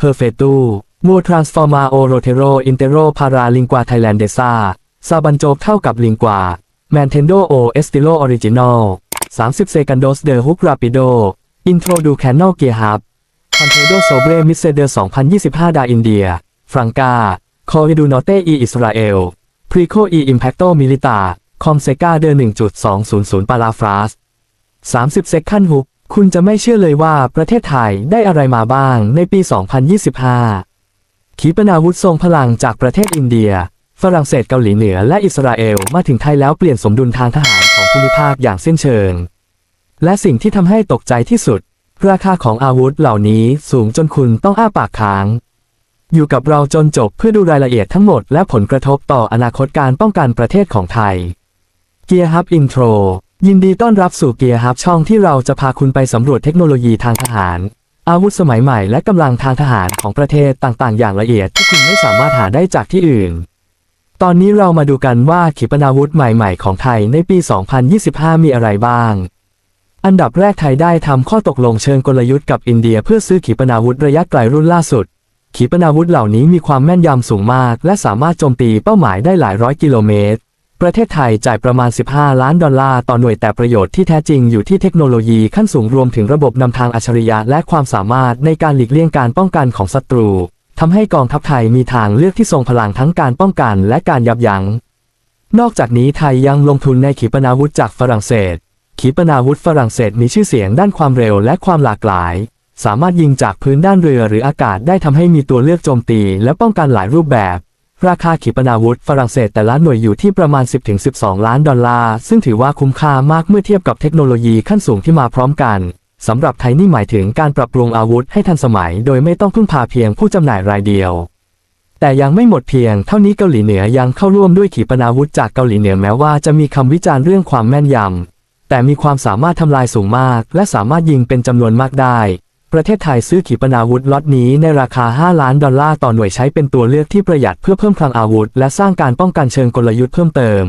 Perfetto m o Transforma o Rotero Intero Paralingua Thailandesa ซาบันโจกเท่ากับลิงกวา Nintendo o Estilo Original 30 Secondos de Hook Rapido Intro du Canal Gear Hub Contado Sobre Mercedes 2025 da India Franca Corrido Norte e Israel Prico e Impacto Militar Comseca de 1.200 Parafras 30 Second Hook คุณจะไม่เชื่อเลยว่าประเทศไทยได้อะไรมาบ้างในปี 2025 ขีปนาวุธทรงพลังจากประเทศอินเดีย ฝรั่งเศสเกาหลีเหนือและอิสราเอลมาถึงไทยแล้วเปลี่ยนสมดุลทางทหารของภูมิภาคอย่างสิ้นเชิง และสิ่งที่ทำให้ตกใจที่สุด ราคาของอาวุธเหล่านี้สูงจนคุณต้องอ้าปากค้าง อยู่กับเราจนจบเพื่อดูรายละเอียดทั้งหมดและผลกระทบต่ออนาคตการป้องกันประเทศของไทย เกียร์ฮับอินโทรยินดีต้อนรับสู่เกียร์ฮับช่องที่เราจะพาคุณไปสำรวจเทคโนโลยีทางทหาร อาวุธสมัยใหม่และกำลังทางทหารของประเทศต่างๆ อย่างละเอียดที่คุณไม่สามารถหาได้จากที่อื่น ตอนนี้เรามาดูกันว่าขีปนาวุธใหม่ๆ ของไทยในปี 2025 มีอะไรบ้างอันดับแรกไทยได้ทำข้อตกลงเชิงกลยุทธ์กับอินเดียเพื่อซื้อขีปนาวุธระยะไกลรุ่นล่าสุด ขีปนาวุธเหล่านี้มีความแม่นยำสูงมาก และสามารถโจมตีเป้าหมายได้หลายร้อยกิโลเมตร ประเทศไทยจ่ายประมาณ 15 ล้านดอลลาร์ต่อหน่วยแต่ประโยชน์ที่แท้จริงอยู่ที่เทคโนโลยีขั้นสูงรวมถึงระบบนำทางอัจฉริยะและความสามารถในการหลีกเลี่ยงการป้องกันของศัตรูทำให้กองทัพไทยมีทางเลือกที่ทรงพลังทั้งการป้องกันและการยับยั้ง นอกจากนี้ไทยยังลงทุนในขีปนาวุธจากฝรั่งเศส ขีปนาวุธฝรั่งเศสมีชื่อเสียงด้านความเร็วและความหลากหลาย สามารถยิงจากพื้นด้านเรือหรืออากาศได้ทำให้มีตัวเลือกโจมตี และป้องกันหลายรูปแบบ ราคาขีปนาวุธฝรั่งเศสแต่ละหน่วยอยู่ที่ประมาณ 10-12 ล้านดอลลาร์ ซึ่งถือว่าคุ้มค่ามากเมื่อเทียบกับเทคโนโลยีขั้นสูงที่มาพร้อมกันสำหรับไทยนี่หมายถึงการปรับปรุงอาวุธให้ทันสมัย โดยไม่ต้องพึ่งพาเพียงผู้จำหน่ายรายเดียว แต่ยังไม่หมดเพียงเท่านี้เกาหลีเหนือยังเข้าร่วมด้วยขีปนาวุธจากเกาหลีเหนือแม้ว่าจะมีคำวิจารณ์เรื่องความแม่นยำแต่มีความสามารถทำลายสูงมาก และสามารถยิงเป็นจำนวนมากได้ ประเทศไทยซื้อขีปนาวุธล็อตนี้ในราคา 5 ล้านดอลลาร์ต่อหน่วยใช้เป็นตัวเลือกที่ประหยัดเพื่อเพิ่มพลังอาวุธ และสร้างการป้องกันเชิงกลยุทธ์เพิ่มเติม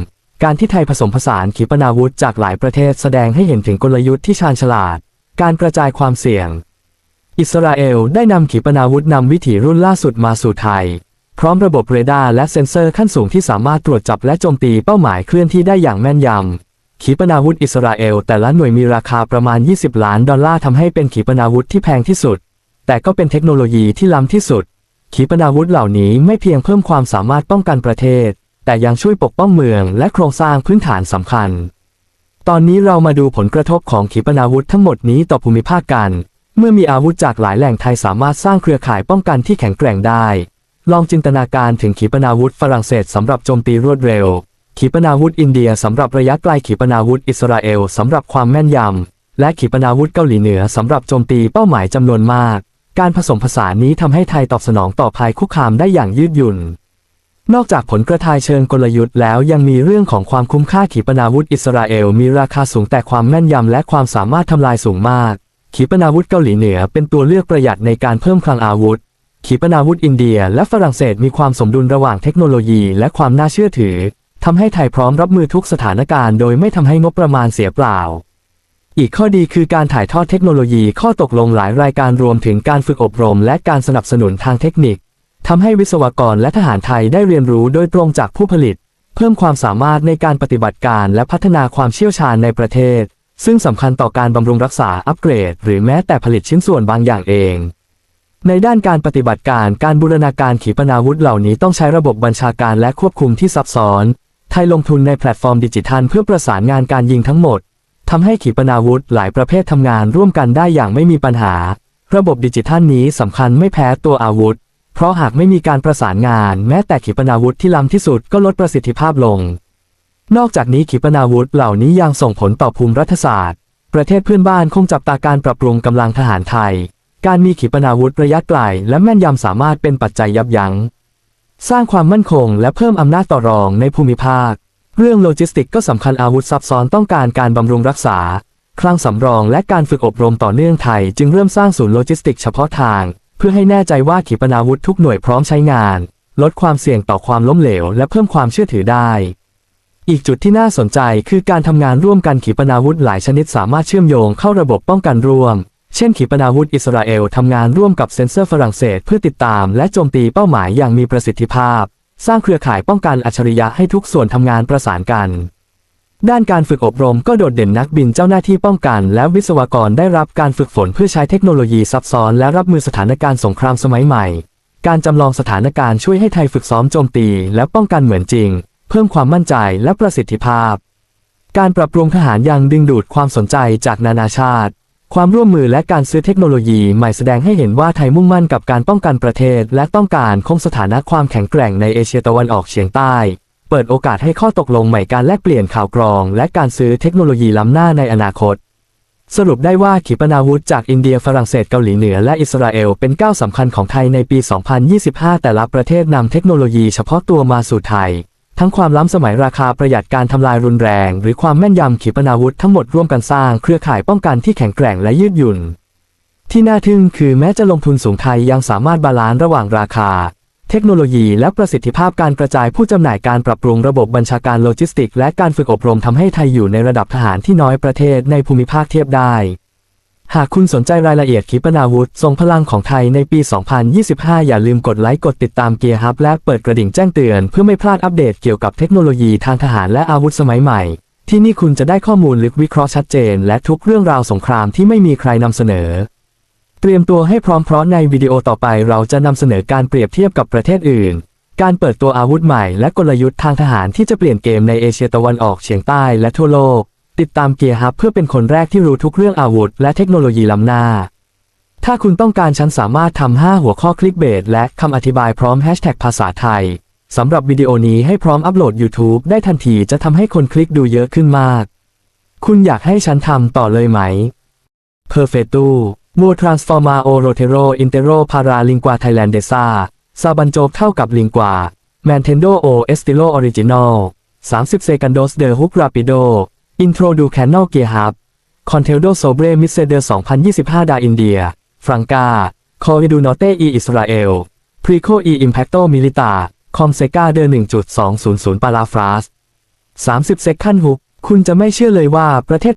การที่ไทยผสมผสานขีปนาวุธจากหลายประเทศแสดงให้เห็นถึงกลยุทธ์ที่ชาญฉลาด การกระจายความเสี่ยง อิสราเอลได้นำขีปนาวุธนำวิถีรุ่นล่าสุดมาสู่ไทย พร้อมระบบเรดาร์และเซ็นเซอร์ขั้นสูงที่สามารถตรวจจับและโจมตีเป้าหมายเคลื่อนที่ได้อย่างแม่นยำ ขีปนาวุธอิสราเอลแต่ละหน่วยมีราคาประมาณ 20 ล้านดอลลาร์ทำให้เป็นขีปนาวุธที่แพงที่สุด แต่ก็เป็นเทคโนโลยีที่ล้ำที่สุด ขีปนาวุธเหล่านี้ไม่เพียงเพิ่มความสามารถป้องกันประเทศ แต่ยังช่วยปกป้องเมืองและโครงสร้างพื้นฐานสำคัญ ตอนนี้เรามาดูผลกระทบของขีปนาวุธทั้งหมดนี้ต่อภูมิภาคกัน เมื่อมีอาวุธจากหลายแหล่งไทยสามารถสร้างเครือข่ายป้องกันที่แข็งแกร่งได้ ลองจินตนาการถึงขีปนาวุธฝรั่งเศสสำหรับโจมตีรวดเร็ว ขีปนาวุธอินเดียสำหรับระยะไกลขีปนาวุธอิสราเอลสำหรับความแม่นยำ และขีปนาวุธเกาหลีเหนือสำหรับโจมตีเป้าหมายจำนวนมาก การผสมผสานนี้ทำให้ไทยตอบสนองต่อภัยคุกคามได้อย่างยืดหยุ่น นอกจากผลกระทายเชิงกลยุทธ์แล้วยังมีเรื่องของความคุ้มค่าขีปนาวุธอิสราเอลมีราคาสูงแต่ความแม่นยำและความสามารถทำลายสูงมาก ขีปนาวุธเกาหลีเหนือเป็นตัวเลือกประหยัดในการเพิ่มคลังอาวุธ ขีปนาวุธอินเดีย และฝรั่งเศสมีความสมดุลระหว่างเทคโนโลยี และความน่าเชื่อถือ ทำให้ไทยพร้อมรับมือทุกสถานการณ์โดยไม่ทำให้งบประมาณเสียเปล่า อีกข้อดีคือการถ่ายทอดเทคโนโลยีข้อตกลงหลายรายการรวมถึงการฝึกอบรมและการสนับสนุนทางเทคนิคทำให้วิศวกรและทหารไทยได้เรียนรู้โดยตรงจากผู้ผลิต เพิ่มความสามารถในการปฏิบัติการและพัฒนาความเชี่ยวชาญในประเทศ ซึ่งสำคัญต่อการบำรุงรักษาอัปเกรด หรือแม้แต่ผลิตชิ้นส่วนบางอย่างเองในด้านการปฏิบัติการการบูรณาการขีปนาวุธเหล่านี้ต้องใช้ระบบบัญชาการและควบคุมที่ซับซ้อน ไทยลงทุนในแพลตฟอร์มดิจิทัลเพื่อประสานงานการยิงทั้งหมด ทำให้ขีปนาวุธหลายประเภททำงานร่วมกันได้อย่างไม่มีปัญหา ระบบดิจิทัลนี้สำคัญไม่แพ้ตัวอาวุธ เพราะหากไม่มีการประสานงาน แม้แต่ขีปนาวุธที่ล้ำที่สุดก็ลดประสิทธิภาพลง นอกจากนี้ขีปนาวุธเหล่านี้ยังส่งผลต่อภูมิรัฐศาสตร์ ประเทศเพื่อนบ้านคงจับตาการปรับปรุงกำลังทหารไทย การมีขีปนาวุธระยะไกลและแม่นยำสามารถเป็นปัจจัยยับยั้ง สร้างความมั่นคงและเพิ่มอำนาจต่อรองในภูมิภาค เรื่องโลจิสติกก็สำคัญอาวุธซับซ้อนต้องการการบำรุงรักษา คลังสำรองและการฝึกอบรมต่อเนื่องไทย จึงเริ่มสร้างศูนย์โลจิสติกเฉพาะทาง เพื่อให้แน่ใจว่าขีปนาวุธทุกหน่วยพร้อมใช้งาน ลดความเสี่ยงต่อความล้มเหลว และเพิ่มความเชื่อถือได้ อีกจุดที่น่าสนใจคือการทำงานร่วมกันขีปนาวุธหลายชนิดสามารถเชื่อมโยงเข้าระบบป้องกันร่วม เช่นขีปนาวุธอิสราเอลทำงานร่วมกับเซ็นเซอร์ฝรั่งเศสเพื่อติดตามและโจมตีเป้าหมายอย่างมีประสิทธิภาพ สร้างเครือข่ายป้องกันอัจฉริยะให้ทุกส่วนทำงานประสานกัน ด้านการฝึกอบรมก็โดดเด่นนักบินเจ้าหน้าที่ป้องกัน และวิศวกรได้รับการฝึกฝนเพื่อใช้เทคโนโลยีซับซ้อนและรับมือสถานการณ์สงครามสมัยใหม่ การจำลองสถานการณ์ช่วยให้ไทยฝึกซ้อมโจมตีและป้องกันเหมือนจริง เพิ่มความมั่นใจและประสิทธิภาพ การปรับปรุงทหารยังดึงดูดความสนใจจากนานาชาติ ความร่วมมือและการซื้อเทคโนโลยีใหม่แสดงให้เห็นว่าไทยมุ่งมั่นกับการป้องกันประเทศ และต้องการคงสถานะความแข็งแกร่งในเอเชียตะวันออกเฉียงใต้ เปิดโอกาสให้ข้อตกลงใหม่การแลกเปลี่ยนข่าวกรอง และการซื้อเทคโนโลยีล้ำหน้าในอนาคต สรุปได้ว่าขีปนาวุธจากอินเดียฝรั่งเศสเกาหลีเหนือและอิสราเอลเป็นก้าวสำคัญของไทยในปี 2025 แต่ละประเทศนำเทคโนโลยีเฉพาะตัวมาสู่ไทย ทั้งความล้ำสมัยราคาประหยัดการทำลายรุนแรง หรือความแม่นยำขีปนาวุธทั้งหมดร่วมกันสร้างเครือข่ายป้องกันที่แข็งแกร่งและยืดหยุ่น ที่น่าทึ่งคือแม้จะลงทุนสูงไทยยังสามารถบาลานซ์ระหว่างราคา เทคโนโลยีและประสิทธิภาพการกระจายผู้จำหน่ายการปรับปรุงระบบบัญชาการโลจิสติก และการฝึกอบรมทำให้ไทยอยู่ในระดับทหารที่น้อยประเทศในภูมิภาคเทียบได้ หากคุณสนใจรายละเอียดขีปนาวุธทรงพลังของไทยในปี 2025 อย่าลืมกดไลค์กดติดตามเกียร์ฮับและเปิดกระดิ่งแจ้งเตือนเพื่อไม่พลาดอัปเดตเกี่ยวกับเทคโนโลยีทางทหารและอาวุธสมัยใหม่ ที่นี่คุณจะได้ข้อมูลลึกวิเคราะห์ชัดเจน และทุกเรื่องราวสงครามที่ไม่มีใครนำเสนอ เตรียมตัวให้พร้อมเพราะในวิดีโอต่อไปเราจะนำเสนอการเปรียบเทียบกับประเทศอื่น การเปิดตัวอาวุธใหม่และกลยุทธ์ทางทหารที่จะเปลี่ยนเกมในเอเชียตะวันออกเฉียงใต้และทั่วโลก ติดตามเกียร์ฮับเพื่อเป็นคนแรกที่รู้ทุกเรื่องอาวุธ และเทคโนโลยีล้ำหน้า ถ้าคุณต้องการฉันสามารถทำ 5 หัวข้อคลิกเบสและคำอธิบายพร้อมแฮชแท็กภาษาไทยสำหรับวิดีโอนี้ให้พร้อมอัปโหลด YouTube ได้ทันทีจะทำให้คนคลิกดูเยอะขึ้นมาก คุณอยากให้ฉันทำต่อเลยไหม Perfecto Mo Transforma o Rotero Intero Paralingua Thailandesa ซาบันโจกเท่ากับลิงกว่า Nintendo o Estilo Original 30 Segundos de Hook Rapido Intro du Canal Gear Hub Conteldo Sobre Miseder 2025 da India Franca Corrido Norte e Israel Prico e Impacto Militar Comseca de 1.200 Palafras 30 Second Hook คุณจะไม่เชื่อเลยว่าประเทศ